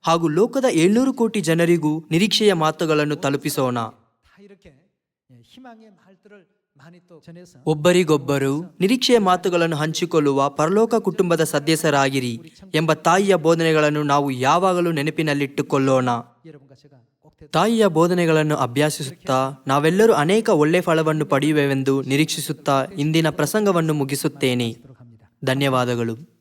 ಹಾಗೂ ಲೋಕದ ಏಳ್ನೂರು ಕೋಟಿ ಜನರಿಗೂ ನಿರೀಕ್ಷೆಯ ಮಾತುಗಳನ್ನು ತಲುಪಿಸೋಣ. ಒಬ್ಬರಿಗೊಬ್ಬರು ನಿರೀಕ್ಷೆಯ ಮಾತುಗಳನ್ನು ಹಂಚಿಕೊಳ್ಳುವ ಪರಲೋಕ ಕುಟುಂಬದ ಸದಸ್ಯರಾಗಿರಿ ಎಂಬ ತಾಯಿಯ ಬೋಧನೆಗಳನ್ನು ನಾವು ಯಾವಾಗಲೂ ನೆನಪಿನಲ್ಲಿಟ್ಟುಕೊಳ್ಳೋಣ. ತಾಯಿಯ ಬೋಧನೆಗಳನ್ನು ಅಭ್ಯಾಸಿಸುತ್ತಾ ನಾವೆಲ್ಲರೂ ಅನೇಕ ಒಳ್ಳೆ ಫಲವನ್ನು ಪಡೆಯುವೆವೆಂದು ನಿರೀಕ್ಷಿಸುತ್ತಾ ಇಂದಿನ ಪ್ರಸಂಗವನ್ನು ಮುಗಿಸುತ್ತೇನೆ. ಧನ್ಯವಾದಗಳು.